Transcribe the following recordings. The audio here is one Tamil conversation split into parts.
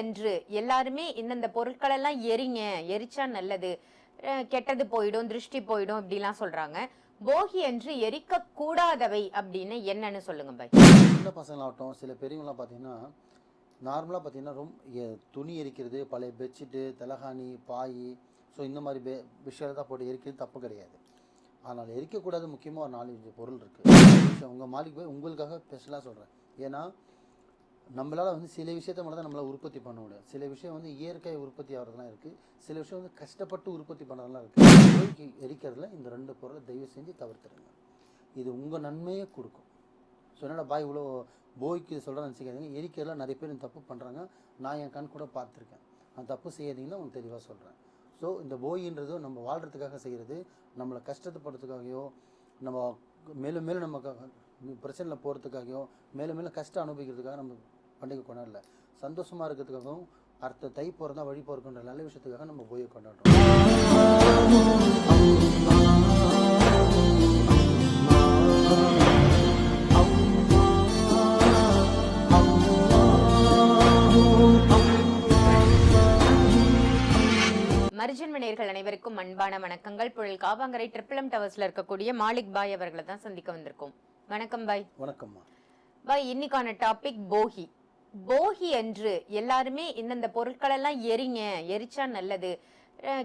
என்று. எல்லாருமே இந்தந்த பொருட்கள் எல்லாம் எரிங்க. எரிச்சா நல்லது. கெட்டது போயிடும் திருஷ்டி போயிடும் இப்படிலாம் சொல்றாங்க. போகி என்று எரிக்க கூடாதவை அப்படின்னு என்னன்னு சொல்லுங்க பாய். சின்ன பசங்களாகட்டும் சில பெரியவங்களாம் பார்த்தீங்கன்னா நார்மலாக பார்த்தீங்கன்னா ரொம்ப துணி எரிக்கிறது பழைய பெட்ஷீட்டு தலகாணி பாய். ஸோ இந்த மாதிரி பெ விஷயத்தை தான் போட்டு எரிக்கிறது தப்பு கிடையாது. ஆனால் எரிக்கக்கூடாது முக்கியமாக ஒரு நாலஞ்சு பொருள் இருக்குது உங்கள் மாலிக் போய் உங்களுக்காக ஸ்பெஷலாக சொல்கிறேன் ஏன்னா நம்மளால் வந்து சில விஷயத்த மட்டும் தான் நம்மளால் உற்பத்தி பண்ண முடியும். சில விஷயம் வந்து இயற்கை உற்பத்தி ஆகிறதுலாம் இருக்குது சில விஷயம் வந்து கஷ்டப்பட்டு உற்பத்தி பண்ணுறதுலாம் இருக்குது போய்க்கு எரிக்கிறதுல இந்த ரெண்டு பொருளை தயவு செஞ்சு தவிர்த்துருங்க இது உங்கள் நன்மையை கொடுக்கும். ஸோ என்னடா பாய் இவ்வளோ போய்க்கு சொல்கிறேன்னு நினச்சிக்காதீங்க. எரிக்கிறதுல நிறைய பேர் தப்பு பண்ணுறாங்க நான் என் கண் கூட பார்த்துருக்கேன். நான் தப்பு செய்யாதீங்கன்னா உங்களுக்கு தெளிவாக சொல்கிறேன் ஸோ இந்த போயின்றது நம்ம வாழ்கிறதுக்காக செய்கிறது நம்மளை கஷ்டப்படுறதுக்காகவோ நம்ம மேலும் மேலும் நம்ம பிரச்சனையில் போகிறதுக்காகவும் மேலும் மேலும் கஷ்டம் அனுபவிக்கிறதுக்காக நம்ம பண்டிகை கொண்டாடல. சந்தோஷமாக இருக்கிறதுக்காகவும் அடுத்த தை போகிறதா வழி போகிறதுன்ற நல்ல விஷயத்துக்காக நம்ம போய் கொண்டாடுறோம். மரிஜன் நேயர்கள் அனைவருக்கும் அன்பான வணக்கங்கள். புழல் காவாங்கரை ட்ரிபிளம் டவர்ஸ்ல இருக்கக்கூடிய மாலிக் பாய் அவர்களை தான் சந்திக்க வந்திருக்கோம். வணக்கம் பாய் வணக்கம்மா. பாய் இன்னைக்கான டாபிக் போகி. போகி என்று எல்லாருமே இந்தந்த பொருட்கள் எல்லாம் எரிங்க எரிச்சா நல்லது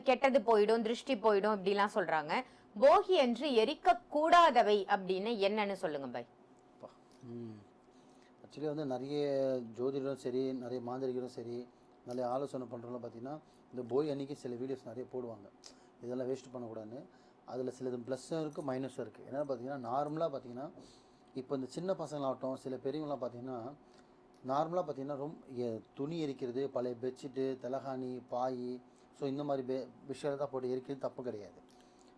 கெட்டது போயிடும் திருஷ்டி போயிடும் இப்படிலாம் சொல்றாங்க. போகி என்று எரிக்க கூடாதவை அப்படின்னு என்னன்னு சொல்லுங்க பாய் ஆக்சுவலி வந்து நிறைய ஜோதிடரும் சரி நிறைய மாந்திரிகரும் சரி நிறைய ஆலோசனை பண்ணுறவங்களும் பார்த்தீங்கன்னா இந்த போய் அன்னைக்கு சில வீடியோஸ் நிறைய போடுவாங்க. இதெல்லாம் வேஸ்ட் பண்ணக்கூடாதுன்னு. அதில் சிலது ப்ளஸ்ஸும் இருக்குது மைனஸும் இருக்குது என்னென்னு பார்த்தீங்கன்னா நார்மலாக பார்த்தீங்கன்னா இப்போ இந்த சின்ன பசங்களாகட்டும் சில பெரியவங்களாம் பார்த்தீங்கன்னா நார்மலாக பார்த்தீங்கன்னா ரொம்ப துணி எரிக்கிறது பழைய பெட்ஷீட்டு தலகாணி பாய் ஸோ இந்த மாதிரி பெ விஷயத்தை தான் போட்டு எரிக்கிறது தப்பு கிடையாது.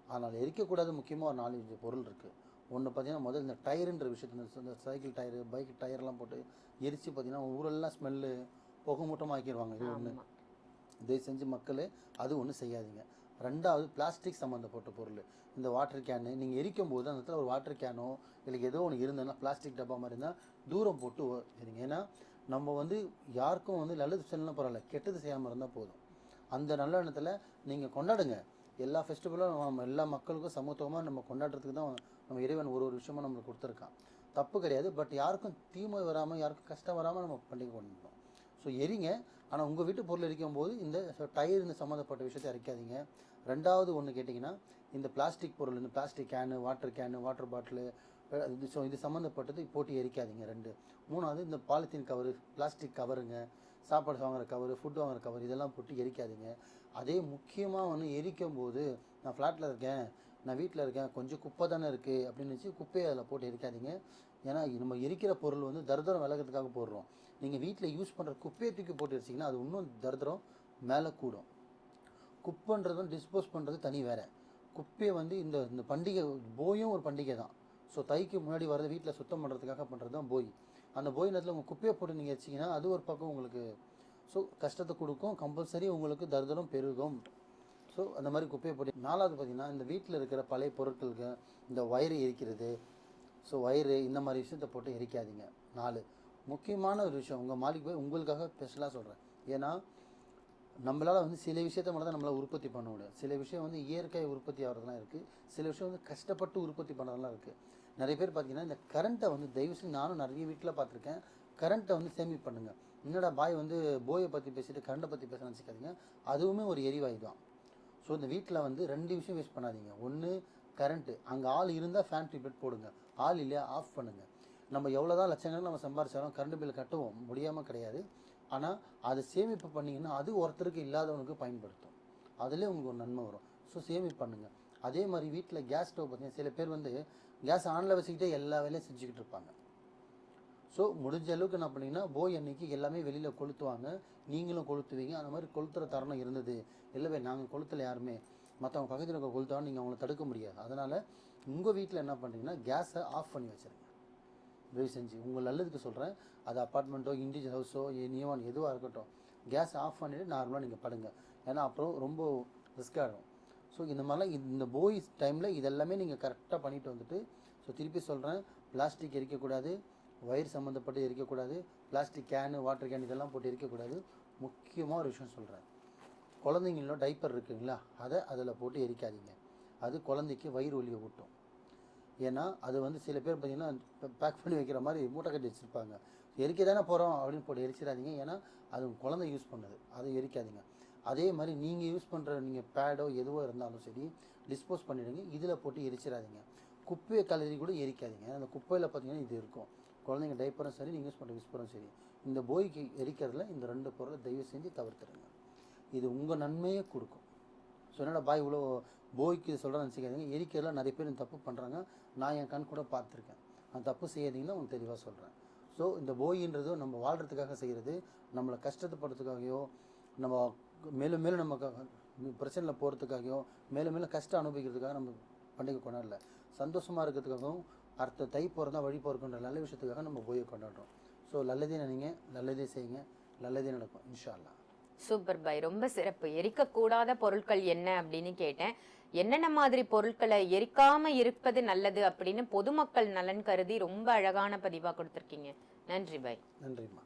ஆனால் எரிக்கக்கூடாது முக்கியமாக ஒரு நாலஞ்சு பொருள் இருக்குது ஒன்று பார்த்தீங்கன்னா முதல்ல இந்த டயருன்ற விஷயத்த இந்த- சைக்கிள் டயரு பைக் டயர்லாம் போட்டு எரித்து பார்த்தீங்கன்னா ஊரெல்லாம் ஸ்மெல்லு புகை மூட்டமாக ஆக்கிடுவாங்க இது ஒன்று. தயவு செஞ்சு மக்கள் அது ஒன்றும் செய்யாதீங்க. ரெண்டாவது பிளாஸ்டிக் சம்மந்தப்பட்ட பொருள். இந்த வாட்டர் கேனு நீங்கள் எரிக்கும் போது அந்த இடத்துல ஒரு வாட்டர் கேனோ இல்லை ஏதோ ஒன்று இருந்ததுன்னா பிளாஸ்டிக் டப்பா மாதிரி இருந்தால் தூரம் போட்டு எரிங்க. ஏன்னா நம்ம வந்து யாருக்கும் வந்து நல்லது செய்யலாம் பரவாயில்ல கெட்டது செய்யாமல் இருந்தால் போதும். அந்த நல்ல எண்ணத்தில் நீங்கள் கொண்டாடுங்க. எல்லா ஃபெஸ்டிவலும் நம்ம எல்லா மக்களுக்கும் சமத்துவமாக நம்ம கொண்டாடுறதுக்கு தான் நம்ம இறைவன் ஒரு ஒரு விஷயமும் நம்மளுக்கு கொடுத்துருக்கான். தப்பு கிடையாது பட் யாருக்கும் தீமை வராமல் யாருக்கும் கஷ்டம் வராமல் நம்ம பண்டிகை கொண்டாடணும் ஸோ எரிங்க. ஆனால் உங்கள் வீட்டு பொருள் எரிக்கும் போது இந்த டயர் இந்த சம்மந்தப்பட்ட விஷயத்தை எரிக்காதீங்க. ரெண்டாவது ஒன்று கேட்டிங்கன்னா இந்த பிளாஸ்டிக் பொருள் இந்த plastic can water can water bottle இது ஸோ இது சம்மந்தப்பட்டது போட்டு எரிக்காதீங்க ரெண்டு. மூணாவது இந்த பாலித்தீன் கவரு பிளாஸ்டிக் கவருங்க சாப்பாடு வாங்குற கவரு ஃபுட் வாங்குற கவர் இதெல்லாம் போட்டு எரிக்காதீங்க. அதே முக்கியமாக வந்து எரிக்கும் போது நான் ஃப்ளாட்டில் இருக்கேன் நான் வீட்டில் இருக்கேன் கொஞ்சம் குப்பை தானே இருக்குது அப்படின்னு வச்சு குப்பையை அதில் போட்டு எரிக்காதீங்க. ஏன்னா நம்ம எரிக்கிற பொருள் வந்து தரதரம் விலகிறதுக்காக போடுறோம். நீங்கள் வீட்டில் யூஸ் பண்ணுற குப்பையை தூக்கி போட்டு எரிச்சிங்கன்னா அது இன்னும் தரதரம் மேலே கூடும். குப்பைன்றதும் டிஸ்போஸ் பண்ணுறது தனி வேறு. குப்பையை வந்து இந்த இந்த பண்டிகை போயும் ஒரு பண்டிகை தான். ஸோ தைக்கு முன்னாடி வரது வீட்டில் சுத்தம் பண்ணுறதுக்காக பண்ணுறது தான் போய். அந்த போய் நேரத்தில் உங்கள் குப்பையை போட்டு நீங்கள் வச்சிங்கன்னா அது ஒரு பக்கம் உங்களுக்கு ஸோ கஷ்டத்தை கொடுக்கும். கம்பல்சரி உங்களுக்கு தரித்திரம் பெருகும். ஸோ அந்த மாதிரி குப்பையை போட்டு நாலாவது பார்த்தீங்கன்னா இந்த வீட்டில் இருக்கிற பழைய பொருட்களுக்கு இந்த வயிறு எரிக்கிறது. ஸோ வயிறு இந்த மாதிரி விஷயத்த போட்டு எரிக்காதீங்க. நாலு. முக்கியமான ஒரு விஷயம் உங்கள் மாலிக் போய் உங்களுக்காக ஸ்பெஷலாக சொல்கிறேன் ஏன்னா நம்மளால் வந்து சில விஷயத்த மட்டும் தான் நம்மளால் உற்பத்தி பண்ண முடியும். சில விஷயம் வந்து இயற்கை உற்பத்தி ஆகிறதுலாம் இருக்குது சில விஷயம் வந்து கஷ்டப்பட்டு உற்பத்தி பண்ணுறதுலாம் இருக்குது நிறைய பேர் பார்த்தீங்கன்னா இந்த கரண்ட்டை வந்து தயவு செய்து நானும் நிறைய வீட்டில் பார்த்துருக்கேன் கரண்ட்டை வந்து சேமிப்பு பண்ணுங்கள் என்னடா பாய் வந்து போயை பற்றி பேசிட்டு கரண்ட்டை பற்றி பேச நினச்சிக்காதீங்க. அதுவுமே ஒரு எரிவாயு தான் ஸோ இந்த வீட்டில் வந்து ரெண்டு விஷயம் வேஸ்ட் பண்ணாதீங்க. ஒன்று கரண்ட்டு அங்கே ஆள் இருந்தால் ஃபேன் ட்ரிப்ளெட் போடுங்க. ஆள் இல்லையா ஆஃப் பண்ணுங்கள் நம்ம எவ்வளோ தான் லட்சங்கள் நம்ம சம்பாரிச்சாலும் கரண்ட் பில் கட்டுவோம் முடியாமல் கிடையாது. ஆனால் அதை சேமிப்பு பண்ணிங்கன்னா அது ஒருத்தருக்கு இல்லாதவனுக்கு பயன்படுத்தும். அதுலேயே உங்களுக்கு ஒரு நன்மை வரும். ஸோ சேமிப்பு பண்ணுங்கள் அதே மாதிரி வீட்டில் கேஸ் ஸ்டவ் பார்த்தீங்கன்னா சில பேர் வந்து கேஸ் ஆனில் வச்சுக்கிட்டே எல்லா வேலையும் செஞ்சுக்கிட்டு இருப்பாங்க. ஸோ முடிஞ்ச அளவுக்கு என்ன பண்ணிங்கன்னா போய் அன்னைக்கு எல்லாமே வெளியில் கொளுத்துவாங்க. நீங்களும் கொளுத்துவீங்க. அந்த மாதிரி கொளுத்துற தருணம் இருந்தது. இல்லவே நாங்கள் கொளுத்தலை யாருமே. மற்றவங்க பக்கத்தில் இருக்க கொளுத்தாலும் நீங்கள் அவங்கள தடுக்க முடியாது. அதனால் உங்கள் வீட்டில் என்ன பண்ணுறீங்கன்னா கேஸை ஆஃப் பண்ணி வச்சுருங்க. தயவு செஞ்சு உங்கள் நல்லதுக்கு சொல்கிறேன். அது அப்பார்ட்மெண்ட்டோ இண்டிவிஜுவல் ஹவுஸோ நியோன் எதுவாக இருக்கட்டும் கேஸ் ஆஃப் பண்ணிவிட்டு நார்மலாக நீங்கள் படுங்க. ஏன்னா அப்புறம் ரொம்ப ரிஸ்க் ஆகிடும் ஸோ இந்த மாதிரிலாம் இந்த- இந்த போய் டைமில் இதெல்லாமே நீங்கள் கரெக்டாக பண்ணிட்டு வந்துட்டு ஸோ திருப்பி சொல்கிறேன் பிளாஸ்டிக் எரிக்கக்கூடாது வயிறு சம்மந்தப்பட்டு எரிக்கக்கூடாது பிளாஸ்டிக் கேனு வாட்டர் கேன் இதெல்லாம் போட்டு எரிக்கக்கூடாது. முக்கியமாக ஒரு விஷயம் சொல்கிறேன். குழந்தைங்களோட டைப்பர் இருக்குங்களா? அதை அதில் போட்டு எரிக்காதீங்க. அது குழந்தைக்கு வயிறு ஒலியை ஊட்டும். ஏன்னா அது வந்து சில பேர் பார்த்தீங்கன்னா பேக் பண்ணி வைக்கிற மாதிரி மூட்டை கட்டி வச்சுருப்பாங்க. எரிக்க தானே போகிறோம் அப்படின்னு போட்டு எரிச்சிடாதீங்க. ஏன்னா அது குழந்தை யூஸ் பண்ணுது. அதை எரிக்காதீங்க. அதே மாதிரி நீங்கள் யூஸ் பண்ணுற நீங்கள் பேடோ எதுவோ இருந்தாலும் சரி டிஸ்போஸ் பண்ணிவிடுங்க இதில் போட்டு எரிச்சிடாதீங்க. குப்பையை கலரி கூட எரிக்காதீங்க. அந்த குப்பையில் பார்த்தீங்கன்னா இது இருக்கும். குழந்தைங்க டைப்பரும் சரி நீங்கள் யூஸ் பண்ணுற விஸ்பரும் சரி. இந்த போய்க்கு எரிக்கிறதுல இந்த ரெண்டு பொருளை தயவு செஞ்சு தவிர்த்துடுங்க. இது உங்கள் நன்மையே கொடுக்கும். ஸோ என்னடா பாய் இவ்வளோ போய்க்கு சொல்கிறேன்னு நினச்சிக்காதீங்க. எரிக்கிறதுல நிறைய பேர் தப்பு பண்ணுறாங்க நான் என் கண் கூட பார்த்துருக்கேன். நான் தப்பு செய்யாதீங்கன்னா உங்களுக்கு தெளிவாக சொல்கிறேன் ஸோ இந்த போயின்றது நம்ம வாழ்கிறதுக்காக செய்கிறது நம்மளை கஷ்டப்படுறதுக்காகவோ நம்ம மேலும் மேலும் நம்ம பிரச்சனையில் போகிறதுக்காகவோ மேலும் மேலும் கஷ்டம் அனுபவிக்கிறதுக்காக நம்ம பண்டிகை கொண்டாடல. சந்தோஷமாக இருக்கிறதுக்காகவும் அடுத்த தை பிறந்தா வழி பிறக்குன்ற நல்ல விஷயத்துக்காக நம்ம போய் கொண்டாடுறோம். ஸோ நல்லதே நினைங்க. நல்லதே செய்யுங்க. நல்லதே நடக்கும். இன்ஷா அல்லாஹ் சூப்பர் பை ரொம்ப சிறப்பு. எரிக்கக்கூடாத பொருட்கள் என்ன அப்படின்னு கேட்டேன். என்னென்ன மாதிரி பொருட்களை எரிக்காம இருப்பது நல்லது அப்படின்னு பொதுமக்கள் நலன் கருதி ரொம்ப அழகான பதிவாக கொடுத்துருக்கீங்க. நன்றி பாய் நன்றிம்மா.